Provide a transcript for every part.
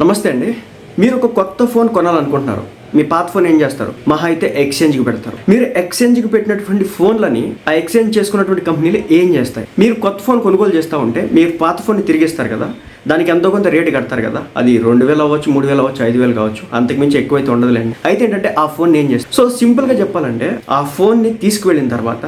నమస్తే అండి. మీరు ఒక కొత్త ఫోన్ కొనాలనుకుంటున్నారు. మీ పాత ఫోన్ ఏం చేస్తారు? మహా అయితే ఎక్స్చేంజ్కి పెడతారు. మీరు ఎక్స్చేంజ్కి పెట్టినటువంటి ఫోన్లని ఆ ఎక్స్చేంజ్ చేసుకున్నటువంటి కంపెనీలు ఏం చేస్తాయి? మీరు కొత్త ఫోన్ కొనుగోలు చేస్తూ ఉంటే మీరు పాత ఫోన్ని తిరిగిస్తారు కదా. దానికి ఎంతో కొంత రేటు కడతారు కదా. అది రెండు వేలు అవ్వచ్చు మూడు వేలు అవ్వచ్చు ఐదు వేలు కావచ్చు. అంతకుమించి ఎక్కువైతే ఉండదులేండి. అయితే ఏంటంటే ఆ ఫోన్ ఏం చేస్తాను సో సింపుల్గా చెప్పాలంటే ఆ ఫోన్ని తీసుకువెళ్ళిన తర్వాత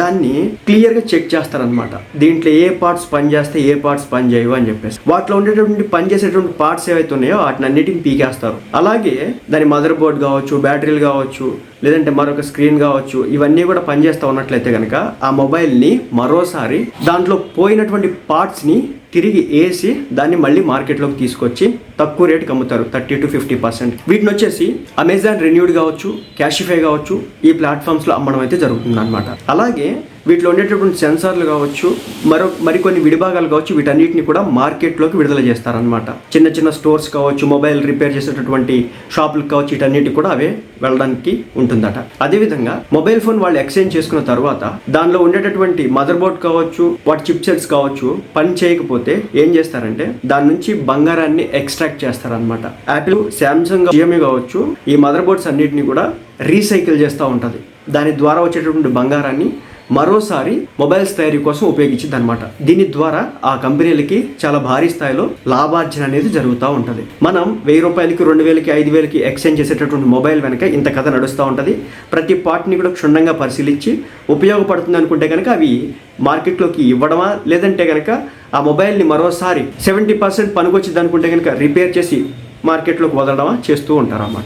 దాన్ని క్లియర్గా చెక్ చేస్తారనమాట దీంట్లో ఏ పార్ట్స్ పని చేస్తే ఏ పార్ట్స్ పని చేయవు అని చెప్పేసి. వాటిలో ఉండేటువంటి పని చేసేటువంటి పార్ట్స్ ఏవైతే ఉన్నాయో వాటిని అన్నిటిని పీకేస్తారు. అలాగే దాని మదర్ బోర్డ్ కావచ్చు బ్యాటరీలు కావచ్చు లేదంటే మరొక స్క్రీన్ కావచ్చు ఇవన్నీ కూడా పనిచేస్తూ ఉన్నట్లయితే కనుక ఆ మొబైల్ని మరోసారి దాంట్లో పోయినటువంటి పార్ట్స్ని తిరిగి వేసి దాన్ని మళ్ళీ మార్కెట్లోకి తీసుకొచ్చి తక్కువ రేటుకి అమ్ముతారు థర్టీ టు ఫిఫ్టీ పర్సెంట్. వీటిని వచ్చేసి అమెజాన్ రెన్యూడ్ కావచ్చు క్యాషిఫై కావచ్చు ఈ ప్లాట్ఫామ్స్లో అమ్మడం అయితే జరుగుతుంది అనమాట అలాగే వీటిలో ఉండేటటువంటి సెన్సార్లు కావచ్చు మరో మరికొన్ని విడిభాగాలు కావచ్చు వీటన్నిటిని కూడా మార్కెట్లోకి విడుదల చేస్తారనమాట చిన్న చిన్న స్టోర్స్ కావచ్చు మొబైల్ రిపేర్ చేసేటటువంటి షాపులకు కావచ్చు వీటన్నిటి కూడా అవే వెళ్ళడానికి ఉంటుందట. అదేవిధంగా మొబైల్ ఫోన్ వాళ్ళు ఎక్స్చేంజ్ చేసుకున్న తర్వాత దానిలో ఉండేటటువంటి మదర్ బోర్డ్ కావచ్చు వాటి చిప్ సెట్స్ కావచ్చు పని చేయకపోతే ఏం చేస్తారంటే దాని నుంచి బంగారాన్ని ఎక్స్ట్రాక్ట్ చేస్తారనమాట యాపిల్ శాంసంగ్ జియోమి కావచ్చు ఈ మదర్ బోర్డ్స్ అన్నిటిని కూడా రీసైకిల్ చేస్తూ ఉంటుంది. దాని ద్వారా వచ్చేటటువంటి బంగారాన్ని మరోసారి మొబైల్స్ తయారీ కోసం ఉపయోగించింది అనమాట దీని ద్వారా ఆ కంపెనీలకి చాలా భారీ స్థాయిలో లాభార్జన అనేది జరుగుతూ ఉంటుంది. మనం వెయ్యి రూపాయలకి రెండు వేలకి ఐదు వేలకి ఎక్స్చేంజ్ చేసేటటువంటి మొబైల్ వెనక ఇంత కథ నడుస్తూ ఉంటుంది. ప్రతి పార్ట్ని కూడా క్షుణ్ణంగా పరిశీలించి ఉపయోగపడుతుంది అనుకుంటే కనుక అవి మార్కెట్లోకి ఇవ్వడమా? లేదంటే కనుక ఆ మొబైల్ని మరోసారి సెవెంటీ పర్సెంట్ పనికొచ్చింది అనుకుంటే కనుక రిపేర్ చేసి మార్కెట్లోకి వదలడమా? చేస్తూ ఉంటారు అన్నమాట